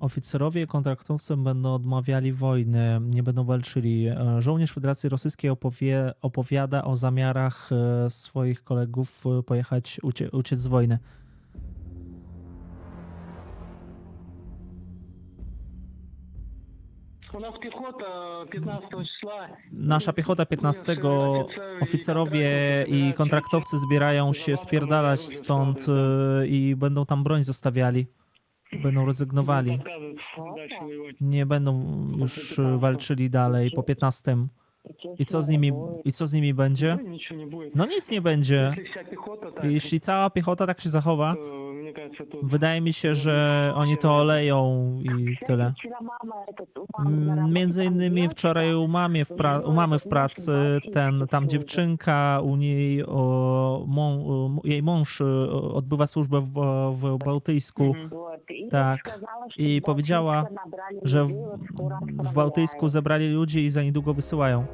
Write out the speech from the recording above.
Oficerowie kontraktowcy będą odmawiali wojny, nie będą walczyli. E, żołnierz Federacji Rosyjskiej opowie, opowiada o zamiarach e, swoich kolegów e, pojechać, ucie, uciec z wojny. Nasza piechota 15. Oficerowie i kontraktowcy zbierają się spierdalać stąd i będą tam broń zostawiali będą rezygnowali. Nie będą już e, walczyli dalej po 15. I co z nimi, i co z nimi będzie? No nic nie będzie. Jeśli cała piechota tak się zachowa, Wydaje mi się, że oni to oleją i tyle. Mm, między innymi wczoraj u, mamie w pra- u mamy w pracy ten, tam dziewczynka, u niej o, mą, jej mąż y, odbywa służbę w, w Bałtyjsku. Tak. I powiedziała, że w, w Bałtyjsku zebrali ludzi i za niedługo wysyłają.